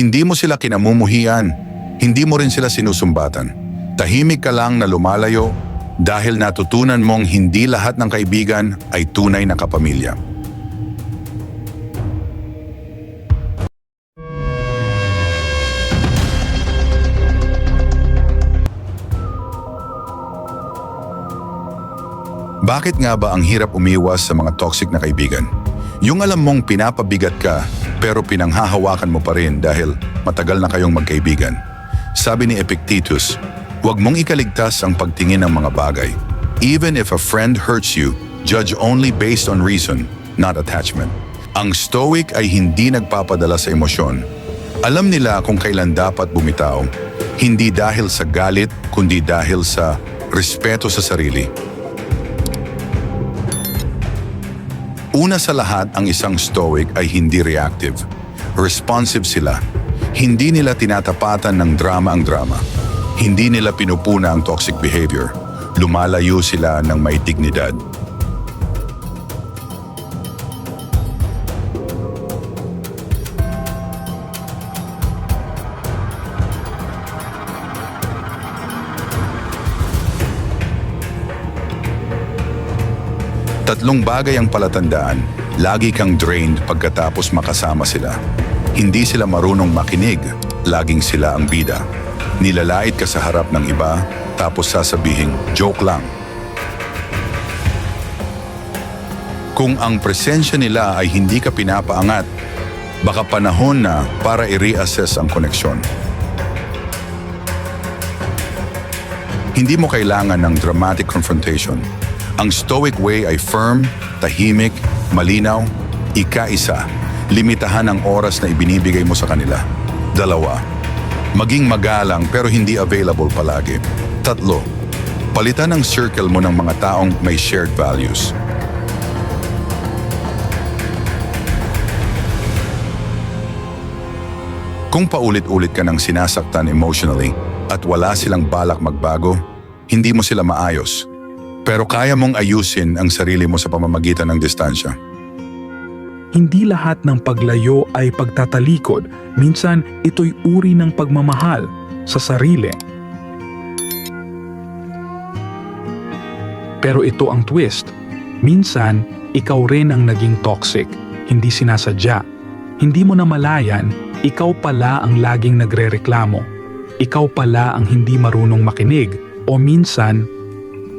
Hindi mo sila kinamumuhian. Hindi mo rin sila sinusumbatan. Tahimik ka lang na lumalayo dahil natutunan mong hindi lahat ng kaibigan ay tunay na kapamilya. Bakit nga ba ang hirap umiwas sa mga toxic na kaibigan? Yung alam mong pinapabigat ka pero pinanghahawakan mo pa rin dahil matagal na kayong magkaibigan. Sabi ni Epictetus, huwag mong ikaligtas ang pagtingin ng mga bagay. Even if a friend hurts you, judge only based on reason, not attachment. Ang stoic ay hindi nagpapadala sa emosyon. Alam nila kung kailan dapat bumitaw, hindi dahil sa galit kundi dahil sa respeto sa sarili. Una sa lahat, ang isang stoic ay hindi reactive. Responsive sila. Hindi nila tinatapatan ng drama ang drama. Hindi nila pinupuna ang toxic behavior. Lumalayo sila ng may dignidad. Tatlong bagay ang palatandaan. Lagi kang drained pagkatapos makasama sila. Hindi sila marunong makinig. Laging sila ang bida. Nilalait ka sa harap ng iba, tapos sasabihing, joke lang. Kung ang presensya nila ay hindi ka pinapaangat, baka panahon na para i-reassess ang koneksyon. Hindi mo kailangan ng dramatic confrontation. Ang stoic way ay firm, tahimik, malinaw, ika-isa. Limitahan ang oras na ibinibigay mo sa kanila. Dalawa, maging magalang pero hindi available palagi. Tatlo, palitan ang circle mo ng mga taong may shared values. Kung paulit-ulit ka ng sinasaktan emotionally at wala silang balak magbago, hindi mo sila maayos. Pero kaya mong ayusin ang sarili mo sa pamamagitan ng distansya. Hindi lahat ng paglayo ay pagtatalikod. Minsan, ito'y uri ng pagmamahal sa sarili. Pero ito ang twist. Minsan, ikaw rin ang naging toxic, hindi sinasadya. Hindi mo namalayan, ikaw pala ang laging nagrereklamo. Ikaw pala ang hindi marunong makinig. O minsan,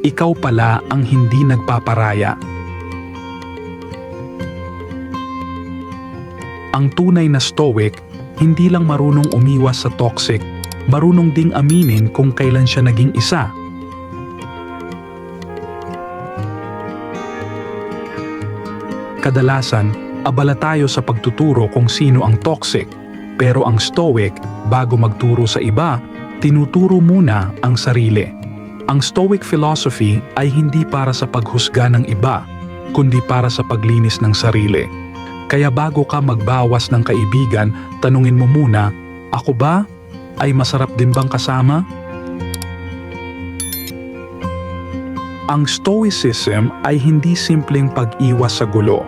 ikaw pala ang hindi nagpaparaya. Ang tunay na stoic, hindi lang marunong umiwas sa toxic, marunong ding aminin kung kailan siya naging isa. Kadalasan, abala tayo sa pagtuturo kung sino ang toxic, pero ang stoic, bago magturo sa iba, tinuturo muna ang sarili. Ang stoic philosophy ay hindi para sa paghusga ng iba, kundi para sa paglinis ng sarili. Kaya bago ka magbawas ng kaibigan, tanungin mo muna, ako ba ay masarap din bang kasama? Ang stoicism ay hindi simpleng pag-iwas sa gulo.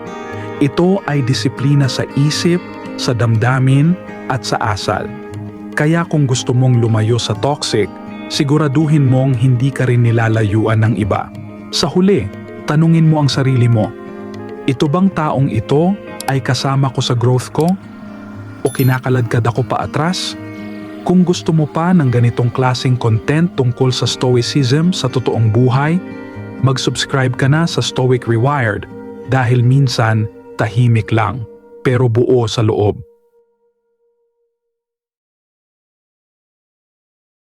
Ito ay disiplina sa isip, sa damdamin, at sa asal. Kaya kung gusto mong lumayo sa toxic, siguraduhin mong hindi ka rin nilalayuan ng iba. Sa huli, tanungin mo ang sarili mo, ito bang taong ito ay kasama ko sa growth ko? O kinakaladkad ako pa atras? Kung gusto mo pa ng ganitong klaseng content tungkol sa Stoicism sa totoong buhay, mag-subscribe ka na sa Stoic Rewired dahil minsan tahimik lang pero buo sa loob.